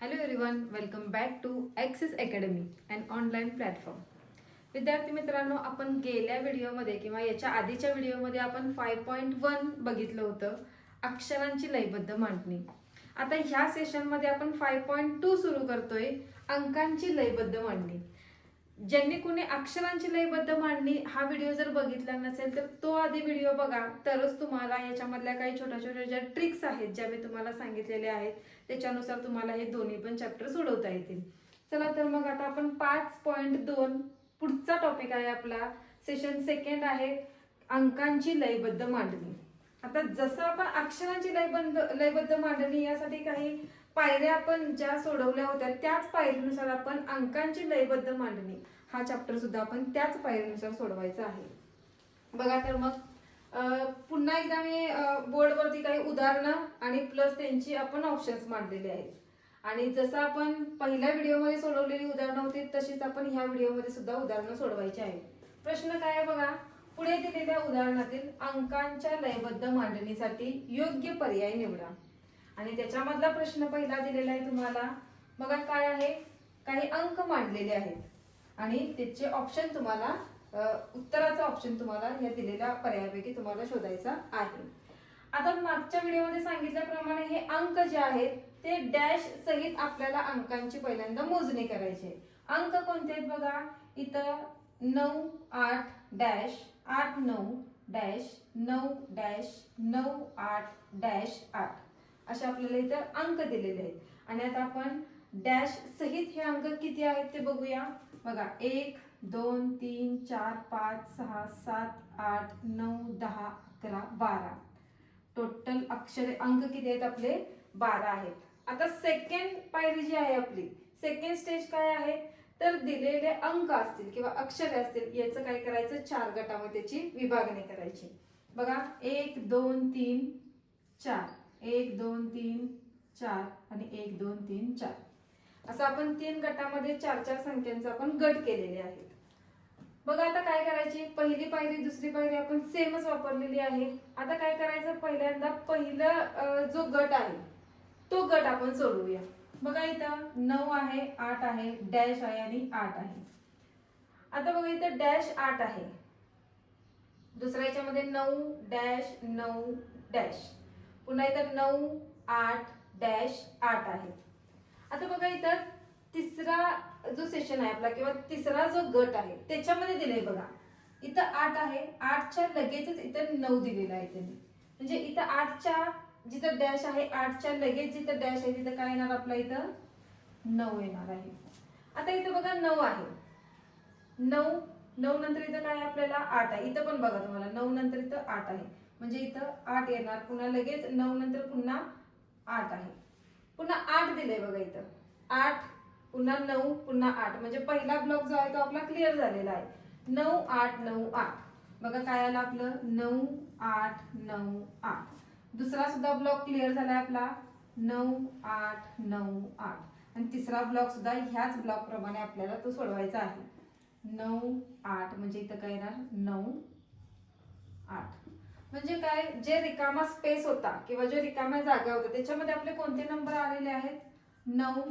Hello everyone welcome back to Axis academy and online platform विद्यार्थी मित्रांनो आपण गेल्या व्हिडिओमध्ये किंवा याच्या आधीच्या व्हिडिओमध्ये आपण फाय पॉईंट वन बघितलं होतं अक्षरांची लयबद्ध मांडणी. आता ह्या सेशनमध्ये आपण फाय पॉईंट टू सुरू करतोय अंकांची लयबद्ध मांडणी. ज्यांनी कुणी अक्षरांची लयबद्ध मांडणी हा व्हिडिओ जर बघितला नसेल तर तो आधी व्हिडिओ बघा. तरच तुम्हाला याच्यामधल्या काही छोट्या छोट्या ज्या ट्रिक्स आहेत ज्या मी तुम्हाला सांगितलेल्या आहेत त्याच्यानुसार तुम्हाला हे दोन्ही पण चॅप्टर सोडवता येतील. चला तर मग आता आपण पाच पॉईंट दोन पुढचा टॉपिक आहे आपला. सेशन सेकंड आहे. अंकांची लयबद्ध मांडणी. आता जसं आपण अक्षरांची लयबद्ध लयबद्ध मांडणी यासाठी काही पायऱ्या आपण ज्या सोडवल्या होत्या त्याच पायरीनुसार आपण अंकांची लयबद्ध मांडणी हा चॅप्टर सुद्धा आपण त्याच पायरीनुसार सोडवायचा आहे. बघा तर मग पुन्हा एकदा मी बोर्डवरती काही उदाहरणं आणि प्लस त्यांची आपण ऑप्शन्स मांडलेले आहेत. आणि जसं आपण पहिल्या व्हिडिओमध्ये सोडवलेली उदाहरणं होती तशीच आपण ह्या व्हिडिओमध्ये सुद्धा उदाहरणं सोडवायची आहेत. प्रश्न काय आहे बघा? पुढे दिलेल्या उदाहरणातील अंकांच्या लयबद्ध मांडणीसाठी योग्य पर्याय निवडा. आणि त्याच्यामधला प्रश्न पहिला दिलेला आहे तुम्हाला. बघा काय आहे? काही अंक मांडलेले आहेत. आणि त्याचे ऑप्शन तुम्हाला उत्तराचा ऑप्शन तुम्हाला या दिलेल्या पर्यायापैकी तुम्हाला शोधायचा आहे. आता मागच्या व्हिडिओमध्ये सांगितल्याप्रमाणे हे अंक जे आहेत ते डॅश सहित आपल्याला अंकांची पहिल्यांदा मोजणी करायची अंक कोणते आहेत बघा? इथं नऊ आठ डॅश. आठ नऊ डॅश नऊ डॅश नऊ आठ डॅश आठ. असे आपल्याला इथं अंक दिलेले आहेत. आणि आता आपण डॅश सहित हे अंक किती आहेत ते बघूया. बघा एक दोन तीन चार पाच सहा सात आठ नऊ दहा अकरा बारा. टोटल अक्षरे अंक किती आहेत आपले? बारा आहेत. आता सेकंड पायरी जी आहे आपली सेकंड स्टेज काय आहे? तर दिलेले अंक असतील किंवा अक्षरे असतील याचं काय करायचं? चार गटामध्ये त्याची विभागणी करायची. बघा एक दोन तीन चार. एक दोन तीन चार आणि एक दोन तीन चार. असं आपण तीन गटामध्ये चार चार संख्यांचा आपण गट केलेले आहेत. बघा आता काय करायची? पहिली पायरी दुसरी पायरी आपण सेमच वापरलेली आहे. आता काय करायचं? पहिल्यांदा पहिलं जो गट आहे तो गट आपण सोडवूया. बघा इथं नऊ आहे आठ आहे डॅश आहे आणि आठ आहे. आता बघा इथं डॅश आठ आहे. दुसऱ्या याच्यामध्ये नऊ डॅश नऊ डॅश. पुन्हा इथं नऊ आठ डॅश आठ आहे. आता बघा इथं तिसरा जो सेशन आहे आपला किंवा तिसरा जो गट आहे त्याच्यामध्ये दिलंय बघा. इथं आठ आहे आठच्या लगेचच इथं नऊ दिलेला आहे त्यांनी. म्हणजे इथं आठच्या जिथं डॅश आहे आठच्या लगेच जिथं डॅश आहे तिथं काय येणार आपला इथं? नऊ येणार आहे. आता इथं बघा नऊ आहे. नऊ नऊ नंतर इथं काय आपल्याला? आठ आहे. इथं पण बघा तुम्हाला नऊ नंतर इथं आठ आहे. म्हणजे इथं आठ येणार. पुन्हा लगेच नऊ नंतर पुन्हा आठ आहे. पुन्हा आठ दिलंय बघा इथं. आठ पुन्हा नऊ पुन्हा आठ. म्हणजे पहिला ब्लॉक जो आहे तो आपला क्लिअर झालेला आहे. नऊ आठ नऊ आठ. बघा काय आलं आपलं? नऊ आठ नऊ आठ. दुसरा सुद्धा ब्लॉक क्लिअर झालाय आपला. नऊ आठ नऊ आठ. आणि तिसरा ब्लॉक सुद्धा ह्याच ब्लॉक प्रमाणे आपल्याला तो सोडवायचा आहे. नऊ आठ म्हणजे इथं काय येणार? नऊ आठ. म्हणजे काय? जे रिकामा स्पेस होता किंवा जे रिकाम्या जागा होत्या त्याच्यामध्ये आपले कोणते नंबर आलेले आहेत? नऊ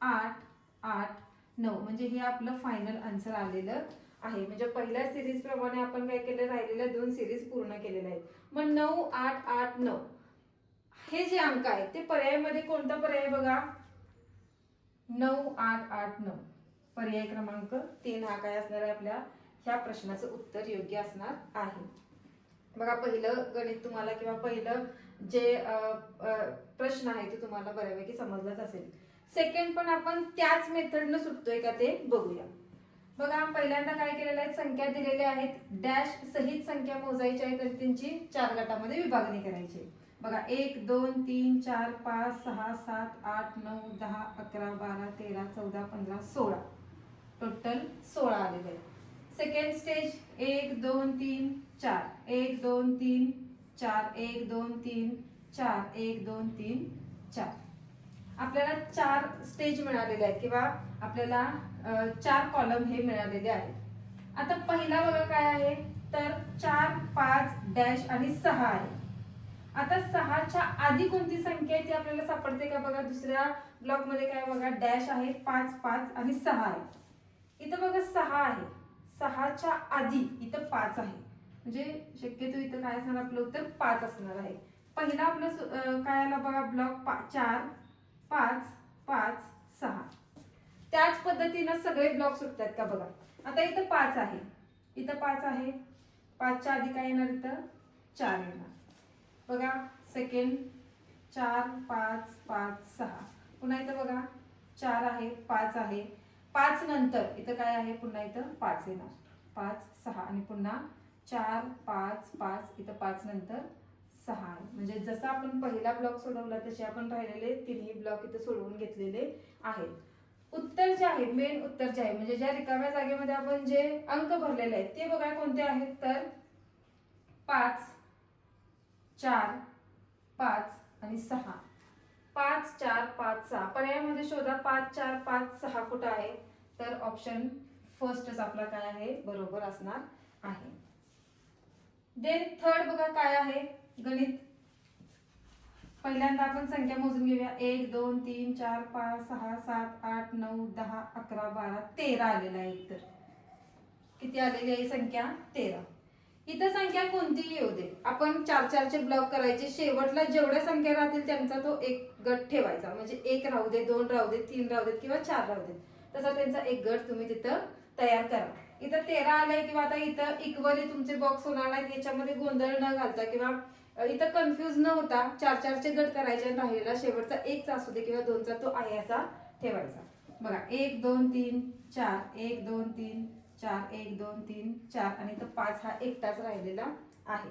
आठ आठ नऊ. म्हणजे हे आपलं फायनल आन्सर आलेलं आहे. म्हणजे पहिल्या सिरीज प्रमाणे आपण काय केलं? राहिलेल्या दोन सिरीज पूर्ण केलेल्या आहेत. मग नऊ आठ आठ नऊ. हे जे अंक आहेत ते पर्यायामध्ये कोणता पर्याय बघा? नऊ आठ आठ नऊ. पर्याय क्रमांक तीन हा काय असणार आहे आपल्या? ह्या प्रश्नाचं उत्तर योग्य असणार आहे. बघा पहिलं गणित तुम्हाला किंवा पहिलं जे प्रश्न आहे ते तुम्हाला बऱ्यापैकी समजलंच असेल. सेकंड पण आपण त्याच मेथडनं सुटतोय का ते बघूया. बघा पहिल्यांदा काय केलेलं आहे? संख्या दिलेल्या आहेत. डॅश सहित संख्या मोजायच्या आहेत तर त्यांची चार गटामध्ये विभागणी करायची आहे. बघा एक दोन तीन चार पाच सहा सात आठ नऊ दहा अकरा बारा तेरा चौदा पंधरा सोळा. टोटल सोळा आलेले आहेत. सेकंड स्टेज एक दोन तीन चार. एक दोन तीन चार. एक दोन तीन चार. एक दोन तीन चार. आपल्याला चार स्टेज मिळालेले आहेत किंवा आपल्याला चार कॉलम हे मिळालेले आहेत. आता पहिला बघा काय आहे? तर चार पाच डॅश आणि सहा आहे. आता सहाच्या आधी कोणती संख्या आहे ती आपल्याला सापडते का बघा? दुसऱ्या ब्लॉकमध्ये काय बघा? डॅश आहे पाच पाच आणि सहा आहे. इथं बघा सहा आहे. सहाच्या आधी इथं पाच आहे. म्हणजे शक्यतो इथं काय असणार? आपलं उत्तर पाच असणार आहे. पहिला आपलं सु- काय आला बघा? ब्लॉक पा चार पाच पाच सहा. त्याच पद्धतीनं सगळे ब्लॉक सुटतात का बघा. आता इथं पाच आहे. इथं पाच आहे. पाचच्या आधी काय येणार इथं? चार येणार. बघा सेकंड चार पाच पाच सहा. पुन्हा इथं बघा चार आहे पाच आहे. पाच नंतर इथं काय आहे? पुन्हा इथं पाच येणार. पाच सहा. आणि पुन्हा चार पाच पाच. इथं पाच नंतर सहा म्हणजे जसं आपण पहिला ब्लॉक सोडवला तसे आपण राहिलेले तिन्ही ब्लॉक इथं सोडवून घेतलेले आहेत. उत्तर जे आहे मेन उत्तर जे आहे म्हणजे ज्या रिकाम्या जागेमध्ये आपण जे अंक भरलेले आहेत ते बघा कोणते आहेत? तर पाच चार पाच आणि सहा. पाच चार पाच सहा. पर्यायामध्ये शोधा पाच चार पाच सहा कुठं आहे? तर ऑप्शन फर्स्टच आपला काय आहे? बरोबर असणार आहे. देन थर्ड बघा काय आहे? गणित. पहिल्यांदा आपण संख्या मोजून घेऊया. एक दोन तीन चार पाच सहा सात आठ नऊ दहा अकरा बारा तेरा आलेला आहे तर किती आलेली आहे संख्या? तेरा. इथं संख्या कोणतीही येऊ दे. आपण चार चारचे ब्लॉक करायचे. शेवटला जेवढ्या संख्या राहतील त्यांचा तो एक गट ठेवायचा. म्हणजे एक राहू दे दोन राहू दे तीन राहू देत किंवा चार राहू देत. तसा त्यांचा एक गट तुम्ही तिथं तयार करा. इथं तेरा आलाय किंवा आता इथं इक्वली तुमचे बॉक्स होणार नाहीत. याच्यामध्ये गोंधळ न घालता किंवा इथं कन्फ्युज न होता चार चारचे गट करायचे राहिलेला शेवटचा एकचा असू दे किंवा दोनचा तो आहे असा ठेवायचा. बघा एक दोन तीन चार एक दोन तीन चार एक दोन तीन चार आणि इथं पाच हा एकटाच राहिलेला आहे.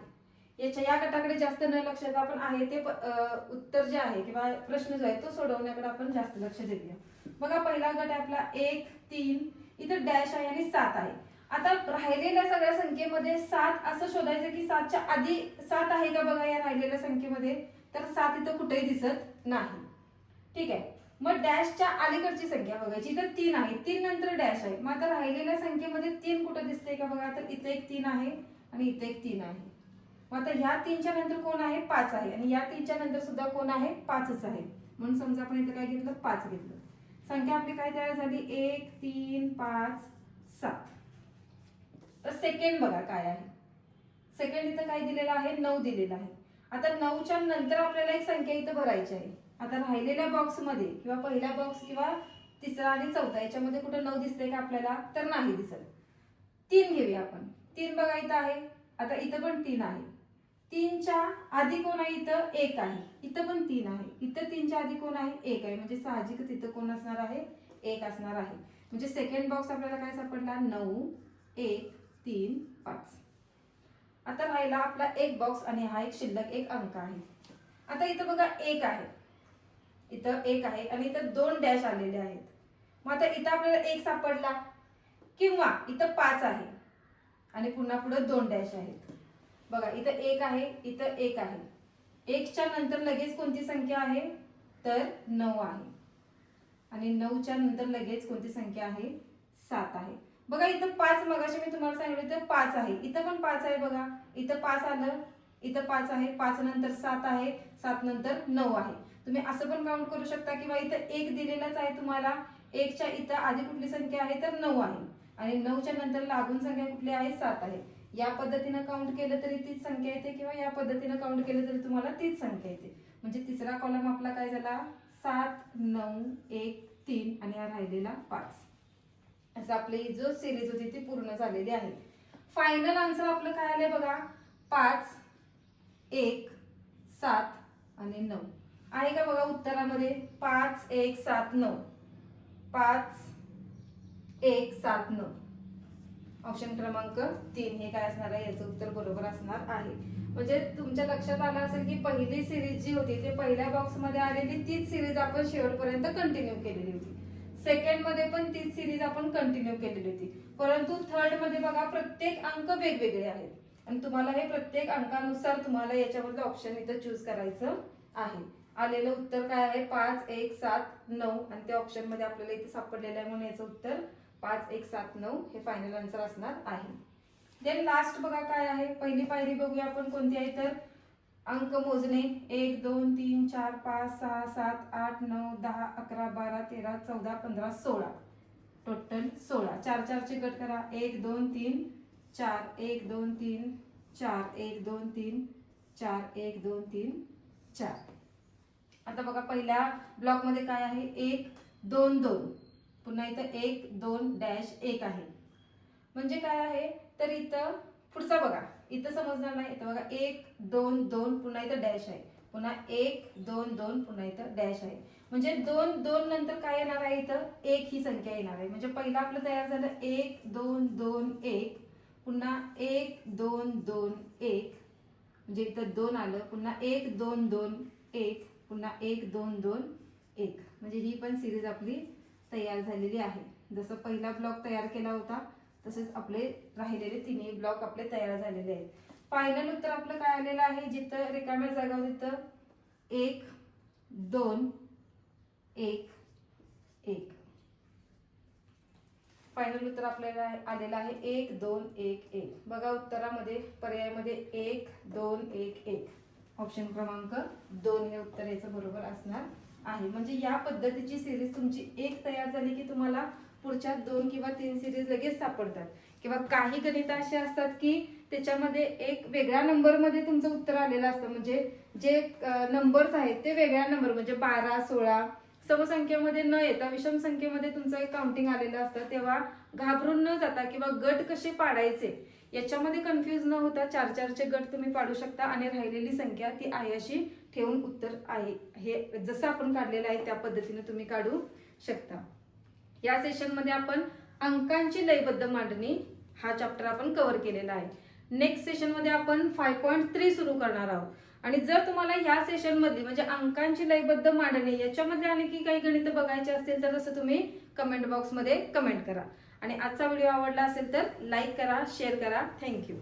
याच्या या गटाकडे जास्त न लक्ष देता आपण आहे ते प- उत्तर जे आहे किंवा प्रश्न जो आहे तो सोडवण्याकडे आपण जास्त लक्ष देऊया. बघा पहिला गट आहे आपला एक तीन इथं डॅश आहे आणि सात आहे. आता राहिलेल्या सगळ्या संख्येमध्ये सात असं शोधायचं की सातच्या आधी सात आहे का बघा या राहिलेल्या संख्येमध्ये? तर सात इथं कुठेही दिसत नाही. ठीक आहे. मग डॅशच्या अलीकडची संख्या बघायची. इथं तीन आहे. तीन नंतर डॅश आहे. मग आता राहिलेल्या संख्येमध्ये तीन कुठं दिसते का बघा? तर इथे एक तीन आहे आणि इथे एक तीन आहे. मग आता ह्या तीनच्या नंतर कोण आहे? पाच आहे. आणि या तीनच्या नंतर सुद्धा कोण आहे? पाचच आहे. म्हणून समजा आपण इथं काय घेतलं? पाच घेतलं. संख्या आपली काय तयार झाली? एक तीन पाच सात. तर सेकंड बघा काय आहे. सेकंड इथं काय दिलेलं आहे? नऊ दिलेलं आहे. आता नऊच्या नंतर आपल्याला एक संख्या इथं भरायची आहे. आता राहिलेल्या बॉक्समध्ये किंवा पहिला बॉक्स किंवा तिसरा आणि चौथा याच्यामध्ये कुठं नऊ दिसते का आपल्याला? तर नाही दिसत. तीन घेऊया आपण. तीन बघा इथं आहे. आता इथं पण तीन आहे. तीनच्या आधी कोण आहे इथं? एक आहे. इथं पण तीन आहे. इथं तीनच्या आधी कोण आहे? एक आहे. म्हणजे साहजिकच इथं कोण असणार आहे? एक असणार आहे. म्हणजे सेकंड बॉक्स आपल्याला काय सापडला? नऊ एक तीन पाच. आता राहिला आपला एक बॉक्स आणि हा एक शिल्लक एक अंक आहे. आता इथं बघा एक आहे. इथं एक आहे आणि इथं दोन डॅश आलेले आहेत. मग आता इथं आपल्याला एक सापडला. किंवा इथं पाच आहे. आणि पुन्हा पुढे दोन डॅश आहेत. बघा इथं एक आहे इथं एक आहे. एकच्या नंतर लगेच कोणती संख्या आहे? तर नऊ आहे. आणि नऊच्या नंतर लगेच कोणती संख्या आहे? सात आहे. बघा इथं पाच मगाशी मी तुम्हाला सांगितलं इथं पाच आहे. इथं पण पाच आहे बघा. इथं पाच आलं इथं पाच आहे पाच नंतर सात आहे सात नंतर नऊ आहे. तुम्ही असं पण काउंट करू शकता किंवा इथं एक दिलेलाच आहे तुम्हाला. एकच्या इथं आधी कुठली संख्या आहे तर नऊ आहे. आणि नऊच्या नंतर लागून संख्या कुठली आहे? सात आहे. या पद्धतीनं काउंट केलं तरी तीच संख्या येते किंवा या पद्धतीनं काउंट केलं तरी तुम्हाला तीच संख्या येते. म्हणजे तिसरा कॉलम आपला काय झाला? सात नऊ एक तीन आणि हा राहिलेला पाच. असं आपली जो सिरीज होती ती पूर्ण झालेली आहे. फायनल आन्सर आपलं काय आलंय बघा? पाच एक सात आणि नऊ. आहे का बघा उत्तरामध्ये? पाच एक सात नऊ. पाच एक सात नऊ. ऑप्शन क्रमांक तीन. हे काय असणार आहे? याचं उत्तर बरोबर असणार आहे. म्हणजे तुमच्या लक्षात आलं असेल की पहिली सिरीज जी होती ते पहिल्या बॉक्समध्ये आलेली तीच सिरीज आपण शेवटपर्यंत कंटिन्यू केलेली होती. सेकंडमध्ये पण तीच सिरीज आपण कंटिन्यू केलेली होती. परंतु थर्डमध्ये बघा प्रत्येक अंक वेगवेगळे आहेत. आणि तुम्हाला हे प्रत्येक अंकानुसार तुम्हाला याच्यामधलं ऑप्शन इथं चूज करायचं आहे. आलेलं उत्तर काय आहे? पाच एक सात नऊ. आणि त्या ऑप्शनमध्ये आपल्याला इथे सापडलेलं आहे म्हणून याचं उत्तर पाच एक सात नऊ हे फायनल आन्सर असणार आहे. देन लास्ट बघा काय आहे? पहिली पायरी बघूया आपण कोणती आहे तर. अंक मोजणे. एक दोन तीन चार पाच सहा सात आठ नऊ दहा अकरा बारा तेरा चौदा पंधरा सोळा. टोटल सोळा. चार चारचे गट करा. एक दोन तीन चार एक दोन तीन चार एक दोन तीन चार एक दोन तीन चार. आता बघा पहिल्या ब्लॉकमध्ये काय आहे? एक दोन दोन. पुन्हा इथं एक दोन डॅश एक आहे. म्हणजे काय आहे? तर इथं पुढचा बघा. इथं समजणार नाही. इथं बघा एक दोन दोन पुन्हा इथं डॅश आहे. पुन्हा एक दोन दोन पुन्हा इथं डॅश आहे. म्हणजे दोन दोन नंतर काय येणार आहे इथं? एक ही संख्या येणार आहे. म्हणजे पहिलं आपलं तयार झालं एक दोन दोन एक. पुन्हा एक दोन दोन एक. म्हणजे इथं दोन आलं. पुन्हा एक दोन दोन एक. पुन्हा एक दोन दोन एक. म्हणजे ही पण सिरीज आपली तयार झालेली आहे. जसं पहिला ब्लॉक तयार केला होता तसेच आपले राहिलेले तिन्ही ब्लॉक आपले तयार झालेले आहेत. फायनल उत्तर आपलं काय आलेलं आहे? जिथं रिकाम्या जागा होती तिथं एक दोन एक एक. फायनल उत्तर आपल्याला आलेलं आहे एक दोन एक एक. बघा उत्तरामध्ये पर्यायामध्ये एक दोन एक एक. ऑप्शन क्रमांक दोन हे उत्तर याचं बरोबर असणार आहे. म्हणजे या पद्धतीची सिरीज तुमची एक तयार झाली की तुम्हाला पुढच्या दोन किंवा तीन सिरीज लगेच सापडतात. किंवा काही गणित असे असतात की त्याच्यामध्ये एक वेगळ्या नंबरमध्ये तुमचं उत्तर आलेलं असतं. म्हणजे जे नंबर्स आहेत ते वेगळ्या नंबर म्हणजे बारा सोळा समसंख्येमध्ये न येता विषम संख्येमध्ये तुमचं एक काउंटिंग आलेलं असतं. तेव्हा घाबरून न जाता किंवा गट कसे पाडायचे याच्यामध्ये कन्फ्युज न होता चार चारचे गट तुम्ही पाडू शकता आणि राहिलेली संख्या ती आहे अशी ठेवून उत्तर आहे. हे जसं आपण काढलेलं आहे त्या पद्धतीने तुम्ही काढू शकता. या सेशनमध्ये आपण अंकांची लयबद्ध मांडणी हा चॅप्टर आपण कव्हर केलेला आहे. नेक्स्ट सेशनमध्ये आपण फाय पॉईंट थ्री सुरू करणार आहोत. आणि जर तुम्हाला ह्या सेशनमध्ये म्हणजे अंकांची लयबद्ध मांडणी याच्यामध्ये आणखी काही गणित बघायचे असतील तर तसं तुम्ही कमेंट बॉक्समध्ये कमेंट करा. आणि आजचा व्हिडिओ आवडला असेल तर लाईक करा शेअर करा. थँक्यू